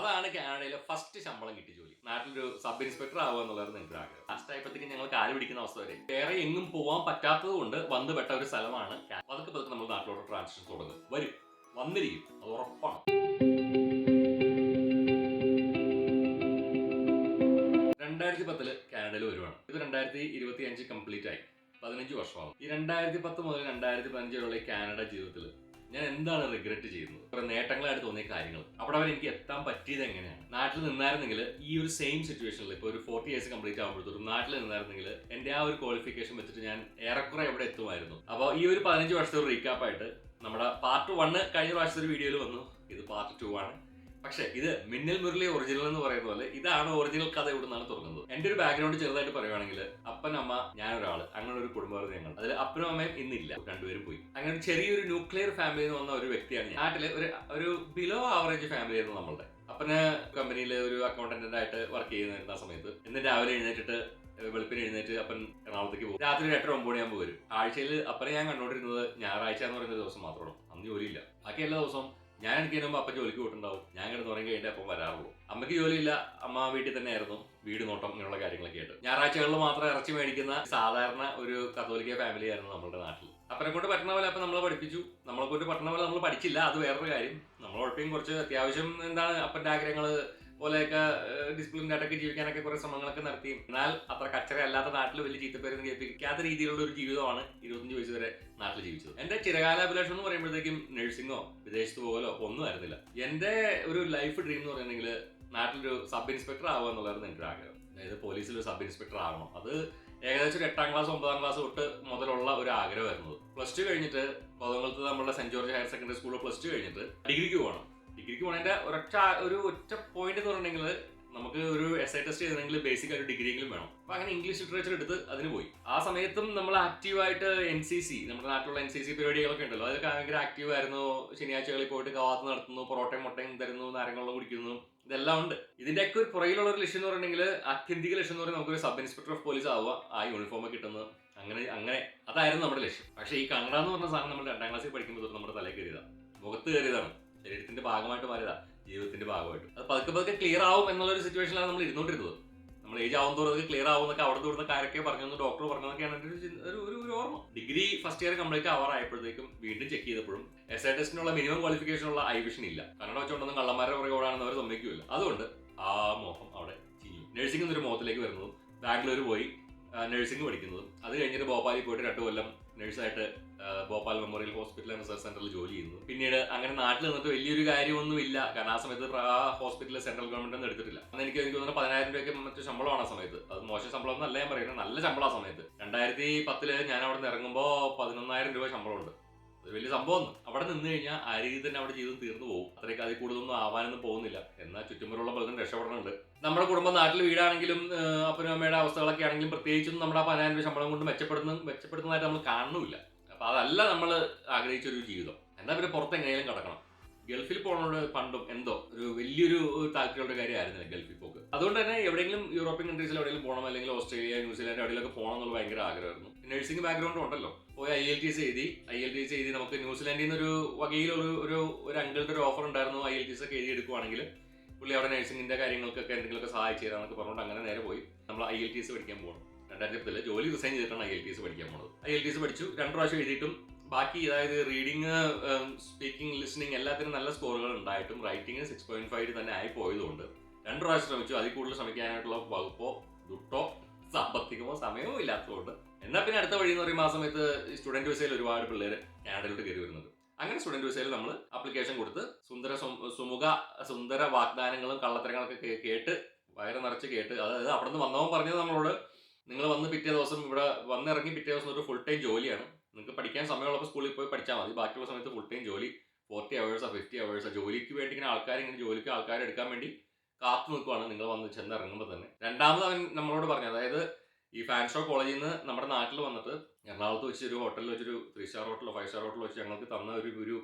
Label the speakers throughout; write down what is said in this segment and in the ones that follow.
Speaker 1: അതാണ് കാനഡയിലെ ഫസ്റ്റ് ശമ്പളം കിട്ടിയ ജോലി. നാട്ടിലൊരു സബ് ഇൻസ്പെക്ടർ ആവുക എന്നുള്ളതായിരുന്നു എനിക്ക് ആഗ്രഹം. ഫസ്റ്റ് ആയപ്പോഴത്തേക്ക് ഞങ്ങൾ കാൽ പിടിക്കുന്ന അവസ്ഥ വരെ. വേറെ എങ്ങും പോകാൻ പറ്റാത്തത് കൊണ്ട് വന്ന് പെട്ട ഒരു സ്ഥലമാണ് അതൊക്കെ പതുക്കെ നമ്മൾ നാട്ടിലോട്ട് ട്രാൻസിഷൻ തുടങ്ങും. വരും. വന്നിരിക്കും. അത് ഉറപ്പാണ്. രണ്ടായിരത്തി പത്തിൽ കാനഡയിൽ വരുവാണ്. ഇത് രണ്ടായിരത്തി ഇരുപത്തി അഞ്ച് കംപ്ലീറ്റ് ആയി. പതിനഞ്ച് വർഷമാകും. ഈ രണ്ടായിരത്തി പത്ത് മുതൽ രണ്ടായിരത്തി പതിനഞ്ച് വരെയുള്ള കാനഡ ജീവിതത്തിൽ ഞാൻ എന്താണ് റിഗ്രറ്റ് ചെയ്യുന്നത്? കുറെ നേട്ടങ്ങളായിട്ട് തോന്നിയ കാര്യങ്ങൾ. അവിടെ അവർ എനിക്ക് എത്താൻ പറ്റിയത് എങ്ങനെയാണ്? നാട്ടിൽ നിന്നായിരുന്നെങ്കിൽ ഈ ഒരു സെയിം സിറ്റുവേഷനിൽ ഇപ്പോൾ ഒരു ഫോർട്ടി ഇയേഴ്സ് കംപ്ലീറ്റ് ആകുമ്പോഴത്തും നാട്ടിൽ നിന്നായിരുന്നെങ്കിൽ എന്റെ ആ ഒരു ക്വാളിഫിക്കേഷൻ വെച്ചിട്ട് ഞാൻ ഏറെക്കുറെ എവിടെ എത്തുമായിരുന്നു? അപ്പോൾ ഈ ഒരു പതിനഞ്ച് വർഷത്തെ ഒരു റീക്കാപ്പായിട്ട് നമ്മുടെ പാർട്ട് വണ്ണ് കഴിഞ്ഞ പ്രാവശ്യത്തെ ഒരു വീഡിയോയിൽ വന്നു. ഇത് പാർട്ട് ടു ആണ്. പക്ഷേ ഇത് മിന്നൽ മുരളി ഒറിജിനൽ എന്ന് പറയുന്ന പോലെ ഇതാണ് ഒറിജിനൽ കഥ ഇവിടെ നിന്നാണ് തുടങ്ങുന്നത് എന്റെ ഒരു ബാക്ക്ഗ്രൗണ്ട് ചെറുതായിട്ട് പറയുവാണെങ്കിൽ അപ്പൻ അമ്മ ഒരാൾ അങ്ങനെ ഒരു കുടുംബമായിരുന്നു ഞങ്ങൾ. അതിൽ അപ്പനും അമ്മയും ഇന്നില്ല. രണ്ടുപേരും പോയി. അങ്ങനെ ചെറിയൊരു ന്യൂക്ലിയർ ഫാമിലി എന്ന് വന്ന ഒരു വ്യക്തിയാണ് നാട്ടിലെ ഒരു ഒരു ബിലോ ആവറേജ് ഫാമിലി ആയിരുന്നു നമ്മളുടെ. അപ്പന് കമ്പനിയിൽ ഒരു അക്കൗണ്ടന്റ് ആയിട്ട് വർക്ക് ചെയ്യുന്ന സമയത്ത് എന്നിട്ട് രാവിലെ എഴുന്നേറ്റിട്ട് വെളുപ്പിന് എഴുന്നേറ്റ് അപ്പൻ എറണാകുളത്തേക്ക് പോകും. രാത്രി ഒരു എട്ടര ഒമ്പത് മണിയാകുമ്പോൾ വരും. ആഴ്ചയിൽ അപ്പനെ ഞാൻ കണ്ടോണ്ടിരുന്നത് ഞായറാഴ്ച എന്ന് പറയുന്ന ദിവസം മാത്രമാണ് അന്ന് ജോലിയില്ല. ബാക്കി എല്ലാ ദിവസവും ഞാൻ എനിക്ക് മുമ്പ് അപ്പൻ ജോലിക്ക് പോയിട്ടുണ്ടാവും. ഞാൻ കിടന്ന് ഉറങ്ങി കഴിഞ്ഞാൽ അപ്പം വരാറുള്ളൂ. അമ്മയ്ക്ക് ജോലിയില്ല അമ്മ വീട്ടിൽ തന്നെ ആയിരുന്നു. വീട് നോട്ടം ഇങ്ങനെയുള്ള കാര്യങ്ങളൊക്കെ ആയിട്ട്. ഞായറാഴ്ചകളിൽ മാത്രം ഇറച്ചി മേടിക്കുന്ന സാധാരണ ഒരു കത്തോലിക്ക ഫാമിലി ആയിരുന്നു നമ്മുടെ നാട്ടിൽ. അപ്പനെ കൊണ്ട് പറ്റണ പോലെ അപ്പം നമ്മളെ പഠിപ്പിച്ചു. നമ്മളെ കൊണ്ട് പറ്റണ പോലെ നമ്മൾ പഠിച്ചില്ല അത് വേറൊരു കാര്യം. നമ്മൾ ഉഴപ്പിയും കുറച്ച് അത്യാവശ്യം എന്താണ് അപ്പന്റെ ആഗ്രഹങ്ങൾ പോലെയൊക്കെ ഡിസിപ്ലിൻ ആയിട്ടൊക്കെ ജീവിക്കാനൊക്കെ കുറെ ശ്രമങ്ങളൊക്കെ നടത്തി. എന്നാൽ അത്ര കച്ചറ അല്ലാത്ത നാട്ടിൽ വലിയ ചീത്തപ്പേരൊന്നും കേൾപ്പിക്കാത്ത രീതിയിലുള്ള ഒരു ജീവിതമാണ് ഇരുപത്തഞ്ച് വയസ്സ് വരെ നാട്ടിൽ ജീവിച്ചത്. എന്റെ ചിരകാലാഭിലാഷം എന്ന് പറയുമ്പോഴത്തേക്കും നഴ്സിംഗോ വിദേശത്ത് പോകലോ ഒന്നും ആയിരുന്നില്ല. എന്റെ ഒരു ലൈഫ് ഡ്രീം എന്ന് പറയുന്നെങ്കിൽ നാട്ടിലൊരു സബ് ഇൻസ്പെക്ടർ ആവുക എന്നുള്ളതായിരുന്നു എന്റെ ഒരു ആഗ്രഹം. അതായത് പോലീസിൽ ഒരു സബ് ഇൻസ്പെക്ടർ ആവണം. അത് ഏകദേശം ഒരു എട്ടാം ക്ലാസ് ഒമ്പതാം ക്ലാസ് തൊട്ട് മുതലുള്ള ഒരു ആഗ്രഹമായിരുന്നു. പ്ലസ് ടു കഴിഞ്ഞിട്ട് കോതമംഗലത്ത് നമ്മുടെ സെന്റ് ജോർജ് ഹയർ സെക്കൻഡറി സ്കൂളിൽ പ്ലസ് ടു കഴിഞ്ഞിട്ട് ഡിഗ്രിക്ക് പോകണം. ഡിഗ്രിക്ക് പോണതിന്റെ ഒരൊറ്റ ഒരു ഒറ്റ പോയിന്റ് എന്ന് പറഞ്ഞിട്ടുണ്ടെങ്കിൽ നമുക്ക് ഒരു എസ് ഐ ടെസ്റ്റ് ചെയ്തെങ്കിൽ ബേസിക് ഒരു ഡിഗ്രിയെങ്കിലും വേണം. അപ്പൊ അങ്ങനെ ഇംഗ്ലീഷ് ലിറ്ററേച്ചർ എടുത്ത് അതിന് പോയി. ആ സമയത്തും നമ്മൾ ആക്റ്റീവായിട്ട് എൻ സി സി നമ്മുടെ നാട്ടിലുള്ള എൻ സി സി പരിപാടികളൊക്കെ ഉണ്ടല്ലോ. അതൊക്കെ ഭയങ്കര ആക്റ്റീവ് ആയിരുന്നു. ശനിയാഴ്ചകളിൽ പോയിട്ട് കവാത്ത് നടത്തുന്നു പൊറോട്ടയും മുട്ടയും തരുന്നു നാരങ്ങളും കുടിക്കുന്നു. ഇതെല്ലാം ഉണ്ട്. ഇതിന്റെയൊക്കെ ഒരു പുറകിലുള്ള ഒരു ലക്ഷ്യം എന്ന് പറഞ്ഞിട്ടുണ്ടെങ്കിൽ ആത്യന്തിക ലക്ഷ്യം എന്ന് പറയുന്നത് നമുക്കൊരു സബ് ഇൻസ്പെക്ടർ ഓഫ് പോലീസ് ആവുക ആ യൂണിഫോം കിട്ടുന്നത്. അങ്ങനെ അങ്ങനെ. അതായിരുന്നു നമ്മുടെ ലക്ഷ്യം. പക്ഷേ ഈ കന്നഡ എന്ന് പറഞ്ഞ സാധനം നമ്മൾ രണ്ടാം ക്ലാസ്സിൽ പഠിക്കുമ്പോൾ നമ്മുടെ തലയിൽ കയറിയതാണ് മുഖത്ത് കയറിയതാണ്. ശരീരത്തിന്റെ ഭാഗമായിട്ട് മാറിയതാ ജീവിതത്തിന്റെ ഭാഗമായിട്ട്. അത് പതുക്കെ പതുക്കെ ക്ലിയർ ആവും എന്നുള്ള ഒരു സിറ്റുവേഷനിലാണ് നമ്മൾ ഇരുന്നോണ്ടിരുന്നത്. നമ്മൾ ഏജ് ആവും തോറും അത് ക്ലിയർ ആവും എന്നൊക്കെ അവിടെ തോറുന്ന കാര്യമൊക്കെ പറഞ്ഞു ഡോക്ടർ പറഞ്ഞതൊക്കെയാണ് എന്റെ ഒരു ഒരു ഒരു ഓർമ്മ. ഡിഗ്രി ഫസ്റ്റ് ഇയർ കംപ്ലീറ്റ് ആവാറായപ്പോഴത്തേക്കും വീണ്ടും ചെക്ക് ചെയ്തപ്പോഴും എസ് ഐ ടെസ്റ്റിനുള്ള മിനിമം ക്വാളിഫിക്കേഷനുള്ള ഐ വിഷൻ ഇല്ല. കന്നഡ വെച്ചുകൊണ്ടൊന്നും കള്ളന്മാരുടെ പുറകെ ഓടാണെന്ന് അവർ സമ്മതിക്കില്ല അതുകൊണ്ട് ആ മോഹം അവിടെ ചിഞ്ഞു. നഴ്സിംഗ് എന്നൊരു മോഹത്തിലേക്ക് വരുന്നതും ബാംഗ്ലൂർ പോയി നഴ്സിംഗ് പഠിക്കുന്നതും. അത് കഴിഞ്ഞിട്ട് ഭോപ്പാലിൽ പോയിട്ട് രണ്ടു കൊല്ലം നഴ്സായിട്ട് Bhopal memorial hospital and research സെന്ററിൽ ജോലി ചെയ്യുന്നു. പിന്നീട് അങ്ങനെ നാട്ടിൽ നിന്നിട്ട് വലിയൊരു കാര്യമൊന്നുമില്ല. കാരണം ആ സമയത്ത് ആ ഹോസ്പിറ്റലിൽ സെൻട്രൽ ഗവൺമെന്റ് ഒന്നും എടുത്തിട്ടില്ല. അന്ന് എനിക്ക് എനിക്ക് തോന്നുന്നു പതിനായിരം രൂപയ്ക്ക് മറ്റു ശമ്പളമാണ് ആ സമയത്ത്. അത് മോശം ശമ്പളം എന്നല്ല ഞാൻ പറയുന്നത്. നല്ല ശമ്പളം ആ സമയത്ത്. രണ്ടായിരത്തി പത്തിൽ ഞാൻ അവിടെ നിന്ന് ഇറങ്ങുമ്പോൾ പതിനൊന്നായിരം രൂപ ശമ്പളമുണ്ട്. വലിയ സംഭവം അവിടെ നിന്ന് കഴിഞ്ഞാൽ ആ രീതിയിൽ തന്നെ അവിടെ ജീവിതം തീർന്നു പോകും. അത്രയ്ക്ക് അതിൽ കൂടുതലൊന്നും ആവാനൊന്നും പോകുന്നില്ല. എന്നാൽ ചുറ്റുമുള്ള പലതും രക്ഷപ്പെടുന്നുണ്ട് നമ്മുടെ കുടുംബം നാട്ടിൽ വീടാണെങ്കിലും അപ്പനും അമ്മയുടെ അവസ്ഥകളൊക്കെ ആണെങ്കിലും പ്രത്യേകിച്ചും നമ്മുടെ ആ പതിനായിരം ശമ്പളം കൊണ്ട് മെച്ചപ്പെടുന്ന മെച്ചപ്പെടുന്നതായിട്ട് നമ്മൾ കാണുന്നില്ല അപ്പൊ അതല്ല നമ്മൾ ആഗ്രഹിച്ച ഒരു ജീവിതം. എന്നാൽ പിന്നെ പുറത്ത് എങ്ങനെയും കിടക്കണം. ഗൾഫിൽ പോകണോട് പണ്ടും എന്തോ ഒരു വലിയൊരു താല്പര്യമുള്ള കാര്യമായിരുന്നില്ല ഗൾഫിൽ പോക്ക്. അതുകൊണ്ട് തന്നെ എവിടെയെങ്കിലും യൂറോപ്യൻ കൺട്രീസിൽ എവിടെയെങ്കിലും പോകണം അല്ലെങ്കിൽ ഓസ്ട്രേലിയ ന്യൂസിലാൻഡ് എവിടെയെങ്കിലൊക്കെ പോകണം എന്നുള്ള ഭയങ്കര ആഗ്രഹമായിരുന്നു. നഴ്സിംഗ് ബാക്ക്ഗ്രൗണ്ട് ഉണ്ടല്ലോ. പോയി ഐ എൽ ടി എസ് എഴുതി. ഐ എൽ ടി എസ് എഴുതി നമുക്ക് ന്യൂസിലാൻഡിൽ നിന്ന് ഒരു വകയിൽ ഒരു ഒരു ഒരു അങ്കിളുടെ ഒരു ഓഫർ ഉണ്ടായിരുന്നു. ഐ എൽ ടി എസ് ഒക്കെ എഴുതി എടുക്കുവാണെങ്കിൽ പുള്ളി അവിടെ നഴ്സിംഗിന്റെ കാര്യങ്ങൾക്കൊക്കെ എന്തെങ്കിലുമൊക്കെ സഹായിച്ചു തരാന്നൊക്കെ പറഞ്ഞുകൊണ്ട് അങ്ങനെ നേരെ പോയി. നമ്മൾ ഐ എൽ ടി എസ് പഠിക്കാൻ പോകണം രണ്ടായിരത്തി പത്തിൽ ജോലി റിസൈൻ ചെയ്തിട്ടാണ് ഐ എൽ ടി എസ് പഠിക്കാൻ പോണത്. ഐ എൽ ടി എസ് പഠിച്ചു. രണ്ട് പ്രാവശ്യം എഴുതിയിട്ടും ബാക്കി അതായത് റീഡിങ് സ്പീക്കിംഗ് ലിസണിങ് എല്ലാത്തിനും നല്ല സ്കോറുകൾ ഉണ്ടായിട്ടും റൈറ്റിംഗ് സിക്സ് പോയിന്റ് ഫൈവ് തന്നെ ആയി പോയതുകൊണ്ട് രണ്ട് പ്രാവശ്യം ശ്രമിച്ചു. അതിൽ കൂടുതൽ ശ്രമിക്കാനായിട്ടുള്ള വകുപ്പോ ദുട്ടോ സാമ്പത്തികമോ സമയമോ ഇല്ലാത്തതുകൊണ്ട്. എന്നാൽ പിന്നെ അടുത്ത വഴി എന്ന് പറയുമ്പോൾ ആ സമയത്ത് സ്റ്റുഡന്റ് വിസയിൽ ഒരുപാട് പിള്ളേർ കാനഡയിലോട്ട് കയറി വരുന്നത് അങ്ങനെ സ്റ്റുഡന്റ് വിസയിൽ നമ്മൾ ആപ്ലിക്കേഷൻ കൊടുത്ത് സുന്ദര സുമുഖ സുന്ദര വാഗ്ദാനങ്ങളും കള്ളത്തരങ്ങളൊക്കെ കേട്ട് വയറ് നിറച്ച് കേട്ട് അതായത് അവിടെ നിന്ന് വന്നവൻ പറഞ്ഞത് നമ്മളോട് നിങ്ങൾ വന്ന് പിറ്റേ ദിവസം ഇവിടെ വന്നിറങ്ങി പിറ്റേ ദിവസം ഒരു ഫുൾ ടൈം ജോലിയാണ്. നിങ്ങൾക്ക് പഠിക്കാൻ സമയമുള്ളപ്പോൾ സ്കൂളിൽ പോയി പഠിച്ചാൽ മതി. ബാക്കിയുള്ള സമയത്ത് ഫുൾ ടൈം ജോലി ഫോർട്ടി അവേഴ്സോ ഫിഫ്റ്റി അവേഴ്സോ ജോലിക്ക് വേണ്ടി ഇങ്ങനെ ആൾക്കാർ ഇങ്ങനെ ജോലിക്ക് ആൾക്കാരെ എടുക്കാൻ വേണ്ടി കാത്തു നിൽക്കുവാണ് നിങ്ങൾ വന്ന് ചെന്ന് ഇറങ്ങുമ്പോൾ തന്നെ. രണ്ടാമത് അവൻ നമ്മളോട് പറഞ്ഞു അതായത് ഈ ഫാൻഷോ കോളേജിൽ നിന്ന് നമ്മുടെ നാട്ടിൽ വന്നിട്ട് എറണാകുളത്ത് വെച്ച് ഒരു ഹോട്ടലിൽ വെച്ചൊരു ത്രീ സ്റ്റാർ ഹോട്ടലോ ഫൈവ് സ്റ്റാർ ഹോട്ടലോ വെച്ച് ഞങ്ങൾക്ക് തന്ന ഒരു ഒരു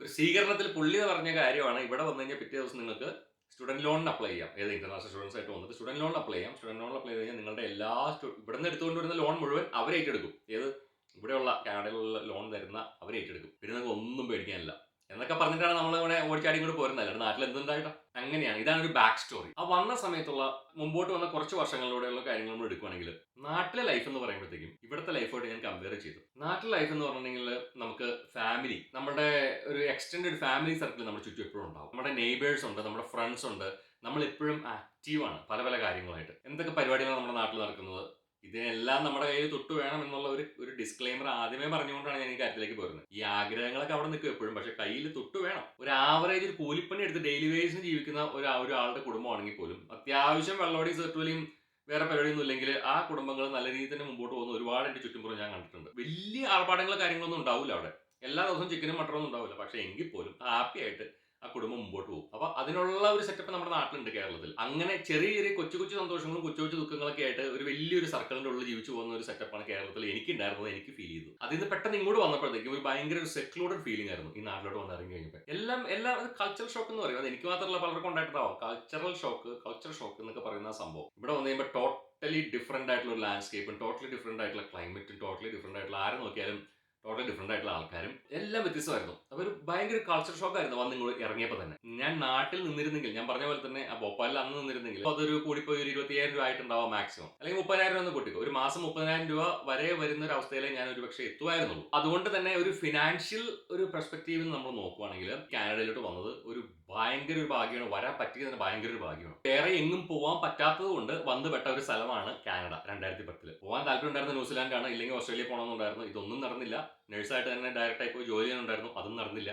Speaker 1: ഒരു സ്വീകരണത്തിൽ പുള്ളി എന്ന് പറഞ്ഞ കാര്യമാണ് ഇവിടെ വന്നു കഴിഞ്ഞാൽ പിറ്റേ ദിവസം നിങ്ങൾക്ക് സ്റ്റുഡന്റ് ലോണിന് അപ്ലൈ ചെയ്യാം. ഏത് ഇന്റർനാഷണൽ സ്റ്റുഡൻസ് ആയിട്ട് വന്നിട്ട് സ്റ്റുഡന്റ് ലോൺ അപ്ലൈ ചെയ്യാം. സ്റ്റുഡന്റ് ലോൺ അപ്ലൈ ചെയ്ത് കഴിഞ്ഞാൽ നിങ്ങളുടെ എല്ലാ ഇവിടെ നിന്ന് എടുത്തുകൊണ്ട് വരുന്ന ലോൺ മുഴുവൻ അവരേറ്റെടുക്കും ഏത്? ഇവിടെയുള്ള കാനഡയിലുള്ള ലോൺ തരുന്ന അവർ ഏറ്റെടുക്കും. പിന്നെ നമുക്ക് ഒന്നും പേടിക്കാനില്ല. എന്നൊക്കെ പറഞ്ഞിട്ടാണ് നമ്മൾ ഇവിടെ ഓടിച്ചാടി ഇങ്ങോട്ട് പോരുന്നത്. അല്ലാണ്ട് നാട്ടിൽ എന്തുണ്ടായിട്ടോ? അങ്ങനെയാണ്. ഇതാണ് ഒരു ബാക്ക് സ്റ്റോറി ആ വന്ന സമയത്തുള്ള മുമ്പോട്ട് വന്ന കുറച്ച് വർഷങ്ങളിലൂടെയുള്ള കാര്യങ്ങൾ നമ്മൾ എടുക്കുകയാണെങ്കിൽ നാട്ടിലെ ലൈഫ് എന്ന് പറയുമ്പോഴത്തേക്കും ഇവിടുത്തെ ലൈഫോട്ട് ഞാൻ കമ്പയർ ചെയ്തു. നാട്ടിലെ ലൈഫ് എന്ന് പറഞ്ഞിട്ടുണ്ടെങ്കിൽ നമുക്ക് ഫാമിലി നമ്മുടെ ഒരു എക്സ്റ്റെൻഡഡ് ഫാമിലി സർക്കിൾ നമ്മുടെ ചുറ്റും എപ്പോഴും ഉണ്ടാവും. നമ്മുടെ നെയ്ബേഴ്സ് ഉണ്ട് നമ്മുടെ ഫ്രണ്ട്സ് ഉണ്ട്. നമ്മൾ എപ്പോഴും ആക്റ്റീവാണ് പല പല കാര്യങ്ങളായിട്ട്. എന്തൊക്കെ പരിപാടികളാണ് നമ്മുടെ നാട്ടിൽ നടക്കുന്നത്? ഇതിനെല്ലാം നമ്മുടെ കയ്യിൽ തൊട്ട് വേണം എന്നുള്ള ഒരു ഒരു ഡിസ്ക്ലെയിമർ ആദ്യമേ പറഞ്ഞുകൊണ്ടാണ് ഞാൻ ഈ കാര്യത്തിലേക്ക് പോരുന്നത്. ഈ ആഗ്രഹങ്ങളൊക്കെ അവിടെ നിൽക്കും എപ്പോഴും പക്ഷെ കയ്യിൽ തൊട്ട് വേണം. ഒരു ആവറേജ് കൂലിപ്പണി എടുത്ത് ഡെയിലി വേസിന് ജീവിക്കുന്ന ഒരു ഒരാളുടെ കുടുംബമാണെങ്കിൽ പോലും അത്യാവശ്യം വെള്ളോടി സെർട്ടുവലിയും വേറെ പരിപാടിയൊന്നും ഇല്ലെങ്കിൽ ആ കുടുംബങ്ങൾ നല്ല രീതിയിൽ തന്നെ മുമ്പോട്ട് പോകുന്ന ഒരുപാട് എന്റെ ചുറ്റുംപുറം ഞാൻ കണ്ടിട്ടുണ്ട്. വലിയ ആർഭാടങ്ങളോ കാര്യങ്ങളൊന്നും ഉണ്ടാവില്ല അവിടെ. എല്ലാ ദിവസവും ചിക്കനും മട്ടറൊന്നും ഉണ്ടാവില്ല. പക്ഷെ എങ്കിൽ പോലും ഹാപ്പി ആയിട്ട് ആ കുടുംബം മുമ്പോട്ട് പോകും. അപ്പൊ അതിനുള്ള ഒരു സെറ്റപ്പ് നമ്മുടെ നാട്ടിലുണ്ട് കേരളത്തിൽ. അങ്ങനെ ചെറിയ ചെറിയ കൊച്ചു കൊച്ചു സന്തോഷങ്ങളും കൊച്ചു കൊച്ചു ദുഃഖങ്ങളൊക്കെ ആയിട്ട് ഒരു വലിയൊരു സർക്കിളിന്റെ ഉള്ളിൽ ജീവിച്ചു പോകുന്ന ഒരു സെറ്റപ്പാണ് കേരളത്തിൽ എനിക്ക് ഉണ്ടായിരുന്നത് എനിക്ക് ഫീൽ ചെയ്തു അതിൽ നിന്ന് പെട്ടെന്ന് ഇങ്ങോട്ട് വന്നപ്പോഴത്തേക്കും ഒരു ഭയങ്കര ഒരു സെക്ലൂഡഡ് ഫീലിംഗ് ആയിരുന്നു ഈ നാട്ടിലോട്ട് വന്ന് ഇറങ്ങി കഴിഞ്ഞപ്പോൾ എല്ലാം എല്ലാം കൾച്ചറൽ ഷോക്ക് എന്ന് പറയുന്നത് എനിക്ക് മാത്രമല്ല പലർക്കും ഉണ്ടായിട്ടുണ്ടാവും. കൾച്ചറൽ ഷോക്ക് കൾച്ചർ ഷോക്ക് എന്നൊക്കെ പറയുന്ന സംഭവം. ഇവിടെ വന്നു കഴിയുമ്പോൾ ടോട്ടലി ഡിഫറെന്റ് ആയിട്ടുള്ള ഒരു ലാൻഡ്സ്കേപ്പും ടോട്ടലി ഡിഫറെന്റ് ആയിട്ടുള്ള ക്ലൈമറ്റും ടോട്ടലി ഡിഫറെന്റ് ആയിട്ടുള്ള ആരെ നോക്കിയാലും ടോട്ടലി ഡിഫറെന്റ് ആയിട്ടുള്ള ആൾക്കാരും എല്ലാം വ്യത്യസ്തമായിരുന്നു. അപ്പൊ ഒരു ഭയങ്കര കൾച്ചർ ഷോക്ക് ആയിരുന്നു വന്ന് ഇങ്ങോട്ട് ഇറങ്ങിയപ്പോൾ തന്നെ. ഞാൻ നാട്ടിൽ നിന്നിരുന്നെങ്കിൽ ഞാൻ പറഞ്ഞ പോലെ തന്നെ ആ ഭോപ്പാലിൽ അന്ന് നിന്നിരുന്നെങ്കിൽ അതൊരു കൂടിപ്പോയി ഒരു ഇരുപത്തിയായിരം രൂപ ആയിട്ടുണ്ടാവും മാക്സിമം അല്ലെങ്കിൽ മുപ്പതിനായിരം ഒന്ന് കൂട്ടിക്കോ. ഒരു മാസം മുപ്പതിനായിരം രൂപ വരെ വരുന്ന ഒരു അവസ്ഥയിലേ ഞാൻ ഒരു പക്ഷേ എത്തുമായിരുന്നുള്ളൂ അതുകൊണ്ട് തന്നെ ഒരു ഫിനാൻഷ്യൽ ഒരു പെർസ്പെക്റ്റീവിൽ നമ്മൾ നോക്കുവാണെങ്കിൽ കാനഡയിലോട്ട് വന്നത് ഒരു ഭയങ്കര ഒരു ഭാഗ്യമാണ്. വരാൻ പറ്റിയത് തന്നെ ഭയങ്കര ഒരു ഭാഗ്യമാണ്. വേറെ എങ്ങും പോകാൻ പറ്റാത്തത് കൊണ്ട് വന്നുപെട്ട ഒരു സ്ഥലമാണ് കാനഡ രണ്ടായിരത്തി പത്തിൽ പോകാൻ താല്പര്യം ഉണ്ടായിരുന്ന ന്യൂസിലാൻഡാണ്. ഇല്ലെങ്കിൽ ഓസ്ട്രേലിയ പോകണമെന്നുണ്ടായിരുന്നു ഇതൊന്നും നടന്നില്ല. നഴ്സായിട്ട് തന്നെ ഡയറക്റ്റ് ആയി പോയി ജോലി ചെയ്യാനുണ്ടായിരുന്നു അതും നടന്നില്ല.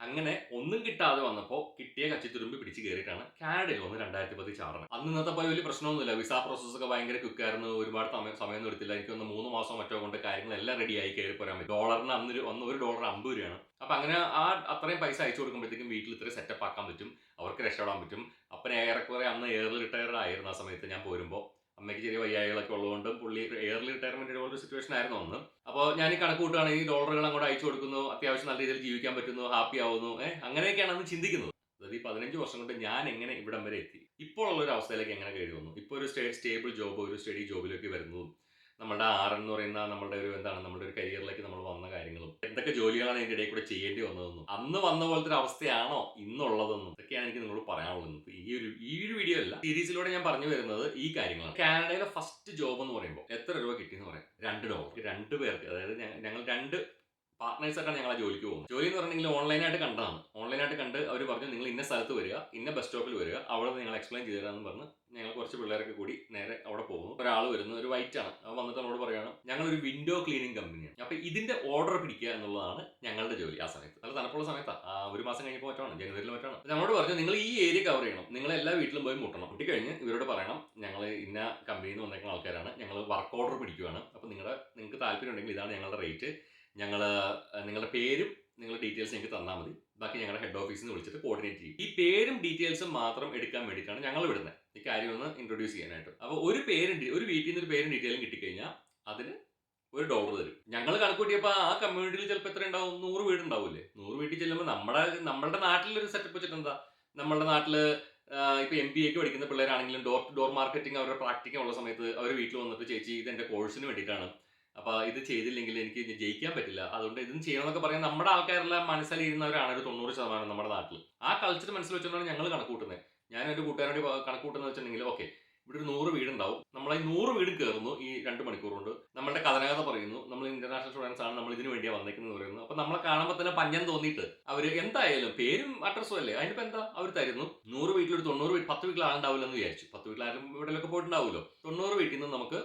Speaker 1: അങ്ങനെ ഒന്നും കിട്ടാതെ വന്നപ്പോൾ കിട്ടിയ കച്ചിത്തുരുമ്പ് പിടിച്ച് കയറിയിട്ടാണ് കാനഡയിൽ വന്ന് രണ്ടായിരത്തി പതി ചാറണം അന്ന് ഇന്നത്തെ പോലെ വലിയ പ്രശ്നമൊന്നുമില്ല. വിസ പ്രോസസ് ഒക്കെ ഭയങ്കര ക്വിക്കായിരുന്നു ഒരുപാട് സമയം സമയം എടുത്തില്ല. എനിക്ക് ഒന്ന് മൂന്ന് മാസം മറ്റോ കൊണ്ട് കാര്യങ്ങളെല്ലാം റെഡി ആയി കയറി പോരാൻ പറ്റും. ഡോളറിന് അന്ന് അന്ന് ഒരു ഡോളർ അമ്പത് രൂപയാണ്. അപ്പൊ അങ്ങനെ ആ അത്രയും പൈസ അയച്ചു കൊടുക്കുമ്പോഴത്തേക്കും വീട്ടിൽ ഇത്രയും സെറ്റപ്പ് ആക്കാൻ പറ്റും. അവർക്ക് രക്ഷപ്പെടാൻ പറ്റും. അപ്പനെ ഏറെക്കുറെ അന്ന് ഏറെ റിട്ടയർഡ് ആയിരുന്നു ആ സമയത്ത് ഞാൻ പോരുമ്പോൾ അമ്മയ്ക്ക് ചെറിയ വയ്യായികളൊക്കെ ഉള്ളതുകൊണ്ട് പുള്ളി എയർലി റിട്ടയർമെന്റ് ഒരു സിറ്റുവേഷൻ ആയിരുന്നു ഒന്ന് അപ്പോൾ ഞാൻ ഈ കണക്ക് ഈ ഡോളറുകൾ അങ്ങോട്ട് അയച്ചു കൊടുക്കുന്നു അത്യാവശ്യം നല്ല രീതിയിൽ ജീവിക്കാൻ പറ്റുന്നു ഹാപ്പി ആവുന്നു ഏഹ് അങ്ങനെയൊക്കെയാണ് അന്ന് ചിന്തിക്കുന്നത്. അതായത് ഈ പതിനഞ്ച് വർഷം കൊണ്ട് ഞാൻ എങ്ങനെ ഇവിടം വരെ എത്തി? ഇപ്പോൾ ഉള്ള ഒരു അവസ്ഥയിലേക്ക് എങ്ങനെ കയറി വന്നു? ഇപ്പോൾ ഒരു സ്റ്റേ സ്റ്റേബിൾ ജോബ് ഒരു സ്റ്റഡി ജോബിലേക്ക് വരുന്നതും നമ്മുടെ ആർ എന്ന് പറയുന്ന നമ്മുടെ ഒരു എന്താണ് നമ്മുടെ ഒരു കരിയറിലേക്ക് നമ്മൾ വന്ന കാര്യങ്ങളും. എന്തൊക്കെ ജോലികളാണ് ഇതിന്റെ ഇടയിൽ കൂടെ ചെയ്യേണ്ടി വന്നതെന്നും അന്ന് വന്ന പോലത്തെ ഒരു അവസ്ഥയാണോ ഇന്നുള്ളതെന്നും ഇതൊക്കെയാണ് എനിക്ക് നിങ്ങളോട് പറയാനുള്ളത്. ഈ ഒരു ഈ ഒരു വീഡിയോ അല്ല സീരീസിലൂടെ ഞാൻ പറഞ്ഞു വരുന്നത് ഈ കാര്യങ്ങളാണ്. കാനഡയിലെ ഫസ്റ്റ് ജോബ് എന്ന് പറയുമ്പോൾ എത്ര രൂപ കിട്ടിയെന്ന് പറയാം? രണ്ട് ഡോളർ രണ്ട് പേർക്ക് അതായത് ഞങ്ങൾ രണ്ട് പാർട്ട്നേഴ്സായിട്ടാണ് ഞങ്ങൾ ആ ജോലിക്ക് പോകുന്നത്. ജോലി എന്ന് പറഞ്ഞിട്ടുണ്ടെങ്കിൽ ഓൺലൈനായിട്ട് കണ്ടതാണ്. ഓൺലൈനായിട്ട് കണ്ട് അവർ പറഞ്ഞു നിങ്ങൾ ഇന്ന സ്ഥലത്ത് വരിക ഇന്ന ബസ് സ്റ്റോപ്പിൽ വരിക അവിടെ നിങ്ങൾ എക്സ്പ്ലെയിൻ ചെയ്തു തരാമെന്ന് പറഞ്ഞ് ഞങ്ങൾ കുറച്ച് പിള്ളേരൊക്കെ കൂടി നേരെ അവിടെ പോകുന്നു. ഒരാൾ വരുന്നു ഒരു വൈറ്റ് ആണ്. അവൻ വന്നിട്ട് നമ്മളോട് പറയാണ് ഞങ്ങൾ ഒരു വിൻഡോ ക്ലീനിങ് കമ്പനിയാണ് അപ്പൊ ഇതിന്റെ ഓർഡർ പിടിക്കുക എന്നുള്ളതാണ് ഞങ്ങളുടെ ജോലി ആ സമയത്ത്. നല്ല തണുപ്പുള്ള സമയത്താണ് ഒരു മാസം കഴിഞ്ഞപ്പോൾ മറ്റാണ് ജനുവരിയിൽ മറ്റാണ് നമ്മളോട് പറഞ്ഞു നിങ്ങൾ ഈ ഏരിയ കവർ ചെയ്യണം. നിങ്ങൾ എല്ലാ വീട്ടിലും പോയി മുട്ടണം. കുട്ടിക്കഴിഞ്ഞ് ഇവരോട് പറയണം ഞങ്ങൾ ഇന്ന കമ്പനിയിൽ നിന്ന് വന്നേക്കുന്ന ആൾക്കാരാണ്. ഞങ്ങൾ വർക്ക് ഓർഡർ പിടിക്കുകയാണ് അപ്പൊ നിങ്ങളുടെ നിങ്ങൾക്ക് താല്പര്യം ഉണ്ടെങ്കിൽ ഇതാണ് ഞങ്ങളുടെ റേറ്റ് ഞങ്ങൾ നിങ്ങളുടെ പേരും നിങ്ങളുടെ ഡീറ്റെയിൽസ് എനിക്ക് തന്നാൽ മതി. ബാക്കി ഞങ്ങളുടെ ഹെഡ് ഓഫീസിൽ നിന്ന് വിളിച്ചിട്ട് കോർഡിനേറ്റ് ചെയ്യും. ഈ പേരും ഡീറ്റെയിൽസും മാത്രം എടുക്കാൻ വേണ്ടിയിട്ടാണ് ഞങ്ങൾ വിടുന്നത്. ഈ കാര്യം ഒന്ന് ഇൻട്രൊഡ്യൂസ് ചെയ്യാനായിട്ട്. അപ്പോൾ ഒരു പേരും ഒരു വീട്ടിൽ നിന്ന് ഒരു പേരും ഡീറ്റെയിലും കിട്ടിക്കഴിഞ്ഞാൽ അതിന് ഒരു ഡോളർ തരും. ഞങ്ങൾ കണക്കൂട്ടിയപ്പോൾ ആ കമ്മ്യൂണിറ്റിയിൽ ചിലപ്പോൾ എത്ര ഉണ്ടാവും? നൂറ് വീട് ഉണ്ടാവില്ലേ? നൂറ് വീട്ടിൽ ചെല്ലുമ്പോൾ നമ്മുടെ നമ്മുടെ നാട്ടിലൊരു സെറ്റപ്പ് വെച്ചിട്ടെന്താ നമ്മുടെ നാട്ടിൽ ഇപ്പൊ എം ബി എക്ക് പഠിക്കുന്ന പിള്ളേരാണെങ്കിലും ഡോർ ടു ഡോർ മാർക്കറ്റിംഗ് അവരുടെ പ്രാക്ടിക്കൽ ഉള്ള സമയത്ത് അവർ വീട്ടിൽ വന്നിട്ട് ചേച്ചി ഇത് എന്റെ കോഴ്സിന് വേണ്ടിയിട്ടാണ് അപ്പൊ ഇത് ചെയ്തില്ലെങ്കിൽ എനിക്ക് ജയിക്കാൻ പറ്റില്ല. അതുകൊണ്ട് ഇതും ചെയ്യണമെന്നൊക്കെ പറയാൻ നമ്മുടെ ആൾക്കാരെല്ലാം മനസ്സിലിരുന്നവരാണ് ഒരു തൊണ്ണൂറ് ശതമാനം നമ്മുടെ നാട്ടിൽ ആ കൾച്ചർ മനസ്സിൽ വെച്ചുകൊണ്ടാണ് ഞങ്ങൾ കണക്ക് കൂട്ടുന്നത് ഞാൻ ഒരു കൂട്ടുകാരോട് കണക്ക് വെച്ചിട്ടുണ്ടെങ്കിൽ ഓക്കെ ഇവിടെ ഒരു നൂറ് വീടുണ്ടാവും. നമ്മൾ ഈ നൂറ് വീട് കയറുന്നു ഈ രണ്ട് മണിക്കൂർ കൊണ്ട്. നമ്മുടെ കഥനകഥ പറയുന്നു. നമ്മൾ ഇന്റർനാഷണൽ സ്റ്റുഡൻസ് ആണ്. നമ്മൾ ഇതിന് വേണ്ടിയാണ് വന്നേക്കുന്നത് പറയുന്നു. അപ്പൊ നമ്മളെ കാണുമ്പോൾ തന്നെ പഞ്ഞം തോന്നിയിട്ട് അവർ എന്തായാലും പേരും അഡ്രസ്സും അല്ലേ? അതിനിപ്പോ എന്താ? അവർ തരുന്നു. നൂറ് വീട്ടിലൊരു തൊണ്ണൂറ് വീട് പത്ത് വീട്ടിൽ ആളുണ്ടാവില്ലെന്ന് വിചാരിച്ചു. പത്ത് വീട്ടിൽ ആരും ഇവിടെയൊക്കെ പോയിട്ടുണ്ടാവുമല്ലോ. തൊണ്ണൂറ് വീട്ടിൽ നിന്ന് നമുക്ക്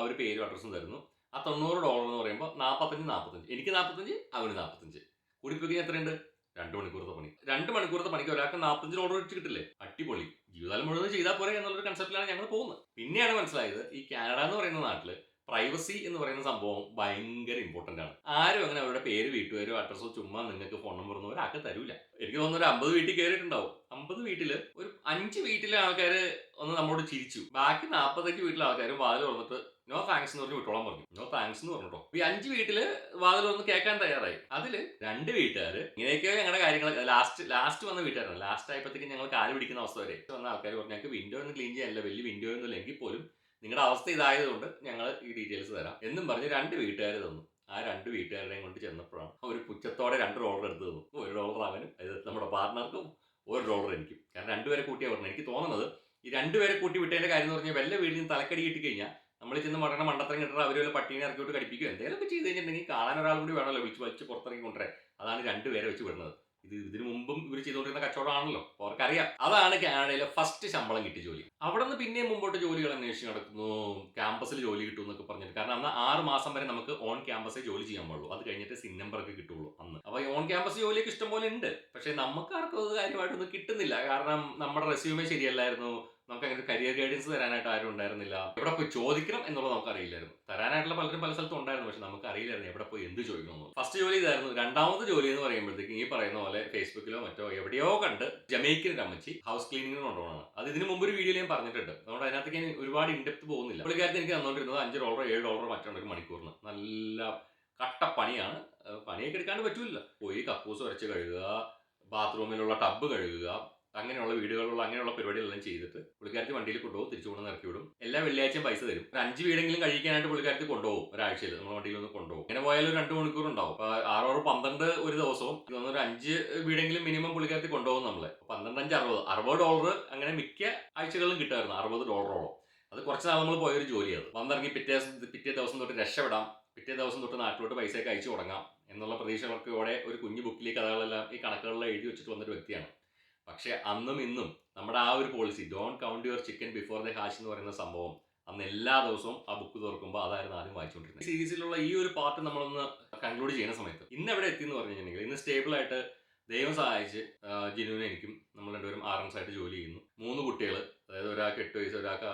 Speaker 1: അവർ പേരും അഡ്രസ്സും തരുന്നു. ആ തൊണ്ണൂറ് ഡോളർ എന്ന് പറയുമ്പോൾ നാൽപ്പത്തഞ്ച് നാൽപ്പത്തഞ്ച് എനിക്ക് നാൽപ്പത്തഞ്ച് അവന് നാൽപ്പത്തഞ്ച് കൂടിപ്പോയി എത്രയുണ്ട്? രണ്ട് മണിക്കൂറത്തെ പണി. രണ്ട് മണിക്കൂറത്തെ പണിക്ക് ഒരാൾക്ക് നാൽപ്പത്തഞ്ച് ഡോളർ വെച്ച് കിട്ടില്ലേ? അടിപൊളി. ജീവിതകാലം മുഴുവൻ ചെയ്താൽ പോരെ എന്നുള്ളൊരു കൺസെപ്റ്റിലാണ് ഞങ്ങൾ പോകുന്നത്. പിന്നെയാണ് മനസ്സിലായത് ഈ കാനഡ എന്ന് പറയുന്ന നാട്ടിൽ പ്രൈവസി എന്ന് പറയുന്ന സംഭവം ഭയങ്കര ഇമ്പോർട്ടന്റ് ആണ്. ആരും അങ്ങനെ അവരുടെ പേര് വീട്ടുപേരോ അഡ്രസ്സോ ചുമ്മാ നിങ്ങൾക്ക് ഫോൺ നമ്പർ ഒന്നും ഒരാൾക്ക് തരൂല. എനിക്ക് തോന്നുന്നു ഒരു അമ്പത് വീട്ടിൽ കയറിയിട്ടുണ്ടാവും അമ്പത് വീട്ടിൽ ഒരു അഞ്ച് വീട്ടിലെ ആൾക്കാർ ഒന്ന് നമ്മളോട് ചിരിച്ചു. ബാക്കി നാൽപ്പത്തഞ്ച് വീട്ടിലെ ആൾക്കാരും വാതിൽ തുറന്നിട്ട് നോ താങ്ക്സ് എന്ന് പറഞ്ഞ് വിട്ടോളാൻ പറഞ്ഞു. നോ താങ്ക്സ് എന്ന് പറഞ്ഞിട്ടോ ഈ അഞ്ച് വീട്ടിൽ വാതിൽ ഒന്ന് കേൾക്കാൻ തയ്യാറായി. അതിൽ രണ്ട് വീട്ടുകാർ ഇങ്ങനെയൊക്കെ ഞങ്ങളുടെ കാര്യങ്ങൾ ലാസ്റ്റ് ലാസ്റ്റ് വന്ന വീട്ടുകാരാണ്. ലാസ്റ്റ് ആയപ്പോഴത്തേക്കും ഞങ്ങൾ കാൽ പിടിക്കുന്ന അവസ്ഥ വരെ. വന്ന ആൾക്കാർ പറഞ്ഞു ഞങ്ങൾക്ക് വിൻഡോ ഒന്നും ക്ലീൻ ചെയ്യാനല്ല വലിയ വിൻഡോ ഒന്നും ഇല്ലെങ്കിൽ പോലും നിങ്ങളുടെ അവസ്ഥ ഇതായതുകൊണ്ട് ഞങ്ങൾ ഈ ഡീറ്റെയിൽസ് തരാം. എന്നും പറഞ്ഞ് രണ്ട് വീട്ടുകാർ തന്നു. ആ രണ്ട് വീട്ടുകാരുടെയും കൊണ്ട് ചെന്നപ്പോഴാണ് അവർ പുച്ഛത്തോടെ രണ്ട് ഡോളർ എടുത്തു തന്നു. ഒരു ഡോളർ അവനും നമ്മുടെ പാർട്ണർക്കും ഒരു ഡോളർ എനിക്കും. കാരണം രണ്ടുപേരെ കൂട്ടിയാ പറഞ്ഞത്. എനിക്ക് തോന്നുന്നത് ഈ രണ്ടുപേരെ കൂട്ടി വിട്ടതിന്റെ കാര്യം എന്ന് പറഞ്ഞാൽ വല്ല വീട്ടിൽ നിന്ന് തലക്കടി കിട്ടി കഴിഞ്ഞാൽ നമ്മൾ ചെന്ന് മടങ്ങണ മണ്ടത്തരം കിട്ടണം അവർ വല്ല പട്ടീനെ കടിപ്പിക്കുക എന്തെങ്കിലും ഒക്കെ ചെയ്ത് കഴിഞ്ഞിട്ടുണ്ടെങ്കിൽ കാണാൻ ഒരാൾ കൂടി വേണമല്ലോ വിളിച്ച് വലിച്ച് പുറത്തിറങ്ങി കൊണ്ടുവരാൻ. അതാണ് രണ്ടുപേരെ വെച്ച് വിടുന്നത്. ഇത് ഇതിനു മുമ്പും ഇവർ ചെയ്തുകൊണ്ടിരുന്ന കച്ചവടമാണല്ലോ അവർക്കറിയാം. അതാണ് കാനഡയിലെ ഫസ്റ്റ് ശമ്പളം കിട്ടിയ ജോലി. അവിടെ നിന്ന് പിന്നെയും മുമ്പോട്ട് ജോലികൾ അന്വേഷിച്ച് നടക്കുന്നു ക്യാമ്പസിൽ ജോലി കിട്ടും എന്നൊക്കെ പറഞ്ഞിട്ട്. കാരണം അന്ന് ആറ് മാസം വരെ നമുക്ക് ഓൺ ക്യാമ്പസിൽ ജോലി ചെയ്യാൻ പാടുള്ളൂ. അത് കഴിഞ്ഞിട്ട് സിൻ നമ്പർ ഒക്കെ കിട്ടുള്ളൂ അന്ന്. അപ്പോൾ ഓൺ ക്യാമ്പസ് ജോലിയൊക്കെ ഇഷ്ടം പോലെ ഉണ്ട്. പക്ഷേ നമുക്ക് ആർക്കും അത് കാര്യമായിട്ടൊന്നും കിട്ടുന്നില്ല. കാരണം നമ്മുടെ റെസ്യൂമേ ശരിയല്ലായിരുന്നു. നമുക്ക് അങ്ങനെ കരിയർ ഗൈഡൻസ് തരാനായിട്ട് ആരും ഉണ്ടായിരുന്നില്ല. എവിടെ പോയി ചോദിക്കണം എന്നുള്ളത് നമുക്ക് അറിയില്ലായിരുന്നു തരാനായിട്ടുള്ള പലരും പല സ്ഥലത്തും ഉണ്ടായിരുന്നു പക്ഷെ നമുക്ക് അറിയില്ലായിരുന്നു എവിടെ പോയി എന്ത് ചോദിക്കണം ഫസ്റ്റ് ജോലി ഇതായിരുന്നു. രണ്ടാമത്തെ ജോലി എന്ന് പറയുമ്പോഴത്തേക്കും ഈ പറയുന്ന പോലെ ഫേസ്ബുക്കിലോ മറ്റോ എവിടെയോ കണ്ട് ജമൈക്കിന് അമ്മച്ചി ഹൗസ് ക്ലീനിങ്ങിന് കൊണ്ടുപോകണം അത് ഇതിന് മുമ്പ് ഒരു വീഡിയോയിൽ ഞാൻ പറഞ്ഞിട്ടുണ്ട്. അതുകൊണ്ട് അതിനകത്തേക്ക് ഞാൻ ഒരുപാട് ഇൻഡെപ്ത് പോകുന്നില്ല. പുള്ളിക്കാരത്ത് എനിക്ക് തന്നുകൊണ്ടിരുന്നത് അഞ്ച് ഡോളറോ ഏഴ് ഡോളറോ മറ്റുണ്ട് ഒരു മണിക്കൂറിന്. നല്ല കട്ട പണിയാണ്. പണിയൊക്കെ എടുക്കാണ്ട് പറ്റൂല പോയി കക്കൂസ് ഉരച്ച് കഴുകുക ബാത്റൂമിലുള്ള ടബ് കഴുകുക അങ്ങനെയുള്ള വീടുകളിലുള്ള അങ്ങനെയുള്ള പരിപാടികളെല്ലാം ചെയ്തിട്ട് പുള്ളിക്കാരത്തി വണ്ടിയിൽ കൊണ്ടുപോകും തിരിച്ചു കൊണ്ടു ഇറക്കി വിടും. എല്ലാ വെള്ളിയാഴ്ചയും പൈസ തരും. ഒരു അഞ്ച് വീടെങ്കിലും കഴിക്കാനായിട്ട് പുള്ളിക്കാരത്തി കൊണ്ടുപോകും ഒരാഴ്ചയിൽ നമ്മൾ വണ്ടിയിൽ ഒന്ന് കൊണ്ടുപോകും. അങ്ങനെ പോയാലും ഒരു രണ്ട് മണിക്കൂർ ഉണ്ടാവും. ആറോറ് പന്ത്രണ്ട് ഒരു ദിവസവും ഒരു അഞ്ച് വീടെങ്കിലും മിനിമം പുള്ളിക്കാരത്തി കൊണ്ടുപോകും നമ്മളെ. പന്ത്രണ്ട് അഞ്ച് അറുപത്. അറുപത് ഡോളർ അങ്ങനെ മിക്ക ആഴ്ചകളിലും കിട്ടുമായിരുന്നു അറുപത് ഡോളറോളം. അത് കുറച്ച് നാൾ നമ്മൾ പോയൊരു ജോലിയാണ് വന്നിറങ്ങി പിറ്റേ പിറ്റേ ദിവസം തൊട്ട് രക്ഷപ്പെടാം പിറ്റേ ദിവസം തൊട്ട് നാട്ടിലോട്ട് പൈസയൊക്കെ അയച്ചു തുടങ്ങാം എന്നുള്ള പ്രതീക്ഷകളൊക്കെ ഇവിടെ ഒരു കുഞ്ഞു ബുക്കിലേക്ക് കഥകളെല്ലാം ഈ കണക്കുകളിൽ എഴുതി വെച്ചിട്ട് വന്നൊരു വ്യക്തിയാണ്. പക്ഷെ അന്നും ഇന്നും നമ്മുടെ ആ ഒരു policy don't count your chicken before the hatch എന്ന് പറയുന്ന സംഭവം അന്ന് എല്ലാ ദിവസവും ആ ബുക്ക് തുറക്കുമ്പോൾ അതായിരുന്നു ആദ്യം വായിച്ചുകൊണ്ടിരുന്നത്. സീരീസിലുള്ള ഈ ഒരു പാർട്ട് നമ്മളൊന്ന് കൺക്ലൂഡ് ചെയ്യുന്ന സമയത്ത് ഇന്ന് എവിടെ എത്തി എന്ന് പറഞ്ഞു കഴിഞ്ഞിട്ടുണ്ടെങ്കിൽ ഇന്ന് സ്റ്റേബിൾ ആയിട്ട് ദൈവം സഹായിച്ച് ജിനുവിനെ എനിക്കും നമ്മൾ രണ്ടുപേരും ആറൻസ് ആയിട്ട് ജോലി ചെയ്യുന്നു. മൂന്ന് കുട്ടികൾ അതായത് ഒരാൾക്ക് എട്ട് വയസ്സ് ഒരാൾക്ക്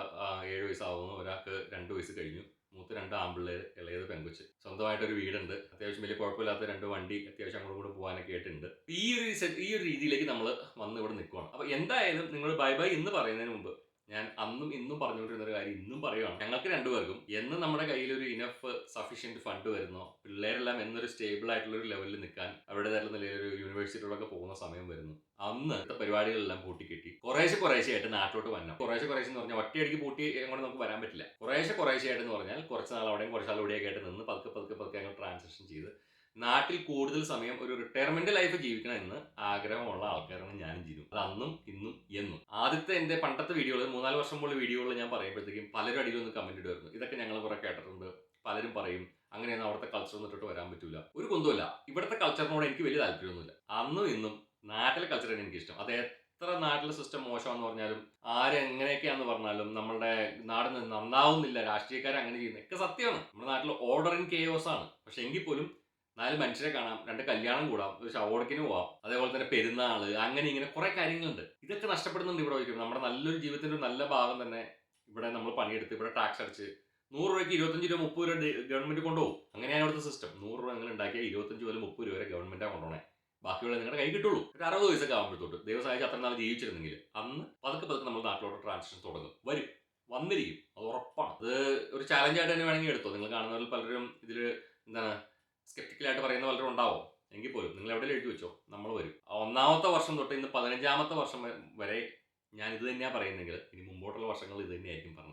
Speaker 1: ഏഴ് വയസ്സാവുന്നു ഒരാൾക്ക് രണ്ട് വയസ്സ് കഴിഞ്ഞു. മൂത്ത രണ്ട് ആമ്പിള്ളേർ ഇളയത് പെങ്കുച്ച്. സ്വന്തമായിട്ടൊരു വീടുണ്ട്. അത്യാവശ്യം വലിയ കുഴപ്പമില്ലാത്ത രണ്ട് വണ്ടി അത്യാവശ്യം അങ്ങോട്ട് കൂടെ പോകാനൊക്കെ ആയിട്ടുണ്ട്. ഈ ഒരു ഈ ഒരു രീതിയിലേക്ക് നമ്മൾ വന്ന് ഇവിടെ നിൽക്കുകയാണ് അപ്പൊ എന്തായാലും നിങ്ങൾ ബൈ ബൈ എന്ന് പറയുന്നതിന് മുമ്പ് ഞാൻ അന്നും ഇന്നും പറഞ്ഞുകൊണ്ടിരുന്ന ഒരു കാര്യം ഇന്നും പറയുകയാണ് ഞങ്ങൾക്ക് രണ്ടുപേർക്കും എന്ന് നമ്മുടെ കയ്യിൽ ഒരു ഇനഫ് സഫീഷ്യന്റ് ഫണ്ട് വരുന്നോ പിള്ളേരെല്ലാം എന്നൊരു സ്റ്റേബിൾ ആയിട്ടുള്ള ഒരു ലെവലിൽ നിൽക്കാൻ അവരുടേതായിട്ടുള്ള നിലയിൽ ഒരു യൂണിവേഴ്സിറ്റിയിലൊക്കെ പോകുന്ന സമയം വരുന്നു. അന്ന് പരിപാടികളെല്ലാം പൂട്ടിക്കെട്ടി കുറേശ്ശെ കുറേശ്ശെ ആയിട്ട് നാട്ടിലോട്ട് വരണം കുറേശ്ശെ കുറേശ്ശെ എന്ന് പറഞ്ഞാൽ ഒറ്റയടിക്ക് പൂട്ടി എങ്ങോട്ട് നമുക്ക് വരാൻ പറ്റില്ല. കുറേശ്ശെ കുറേശ്ശെ ആയിട്ട് എന്ന് പറഞ്ഞാൽ കുറച്ച് നാൾ അവിടെയും കുറച്ച് നാൾ ഇവിടെയൊക്കെ ആയിട്ട് നിന്ന് പതുക്കെ പതുക്കെ പതുക്കെ അങ്ങ് ട്രാൻസാക്ഷൻ ചെയ്ത് നാട്ടിൽ കൂടുതൽ സമയം ഒരു റിട്ടയർമെന്റ് ലൈഫ് ജീവിക്കണം എന്ന് ആഗ്രഹമുള്ള ആൾക്കാരാണ് ഞാനും ചെയ്തു അത് അന്നും ഇന്നും എന്നും. ആദ്യത്തെ എന്റെ പണ്ടത്തെ വീഡിയോകൾ മൂന്നാൽ വർഷം മുമ്പ് വീഡിയോകൾ ഞാൻ പറയുമ്പോഴത്തേക്കും പലരും അടിയിൽ ഒന്ന് കമന്റ് ഇടുമായിരുന്നു. ഇതൊക്കെ ഞങ്ങൾ കുറെ കേട്ടിട്ടുണ്ട്. പലരും പറയും അങ്ങനെയൊന്നും അവിടുത്തെ കൾച്ചർ ഇട്ടിട്ട് വരാൻ പറ്റൂല. ഒരു കുന്തമില്ല ഇവിടുത്തെ കൾച്ചറിനോട് എനിക്ക് വലിയ താല്പര്യമൊന്നുമില്ല. അന്നും ഇന്നും നാട്ടിലെ എനിക്ക് ഇഷ്ടം അത് എത്ര നാട്ടിലെ സിസ്റ്റം മോശമാണെന്ന് പറഞ്ഞാലും ആരെങ്ങനെയൊക്കെയാന്ന് പറഞ്ഞാലും നമ്മളുടെ നാട് നന്നാവുന്നില്ല. രാഷ്ട്രീയക്കാർ അങ്ങനെ ചെയ്യുന്നത് ഒക്കെ സത്യമാണ്. നമ്മുടെ നാട്ടിൽ ഓർഡർ ഇൻ കെയോസ് ആണ്. പക്ഷെ എങ്കിൽ പോലും നാല് മനുഷ്യരെ കാണാം രണ്ട് കല്യാണം കൂടാം ഒരു ഷവോടക്കിന് പോവാം അതേപോലെ തന്നെ പെരുന്നാൾ അങ്ങനെ ഇങ്ങനെ കുറെ കാര്യങ്ങളുണ്ട്. ഇതൊക്കെ നഷ്ടപ്പെടുന്നുണ്ട് ഇവിടെ ഒരിക്കലും. നമ്മുടെ നല്ലൊരു ജീവിതത്തിന്റെ നല്ല ഭാഗം തന്നെ ഇവിടെ നമ്മൾ പണിയെടുത്ത് ഇവിടെ ടാക്സ് അടിച്ച് നൂറ് രൂപയ്ക്ക് ഇരുപത്തഞ്ച് രൂപ മുപ്പത് രൂപ ഗവൺമെന്റ് കൊണ്ടുപോകും. അങ്ങനെയാണ് ഇവിടുത്തെ സിസ്റ്റം നൂറ് രൂപ അങ്ങനെ ഉണ്ടാക്കിയാൽ ഇരുപത്തഞ്ച് മുതൽ മുപ്പത് രൂപ വരെ ഗവൺമെന്റാണ് കൊണ്ടുപോകണേ. ബാക്കിയുള്ള നിങ്ങളുടെ കൈ കിട്ടുള്ളൂ. ഒരു അറുപത് വയസ്സൊക്കെ ആകുമ്പോഴത്തോട്ട് ദൈവസായിച്ച് അത്ര നാൾ ജീവിച്ചിരുന്നെങ്കിൽ അന്ന് പതുക്കെ പതുക്കെ നമ്മൾ നാട്ടിലോട്ട് ട്രാൻസാക്ഷൻ തുടങ്ങും. വരും. വന്നിരിക്കും. അത് ഉറപ്പാണ്. അത് ഒരു ചാലഞ്ചായിട്ട് തന്നെ വേണമെങ്കിൽ എടുത്തോ. നിങ്ങൾ കാണുന്നവരിൽ പലരും ഇതിൽ എന്താണ് സ്കെപ്റ്റിക്കലായിട്ട് പറയുന്ന പലരും ഉണ്ടാവും. എങ്കിൽ പോലും നിങ്ങൾ എവിടെ എഴുതി വെച്ചോ നമ്മൾ വരും. ഒന്നാമത്തെ വർഷം തൊട്ട് ഇന്ന് പതിനഞ്ചാമത്തെ വർഷം വരെ ഞാൻ ഇത് തന്നെയാണ് പറയുന്നെങ്കിൽ ഇനി മുമ്പോട്ടുള്ള വർഷങ്ങൾ ഇത് തന്നെയായിരിക്കും പറഞ്ഞത്.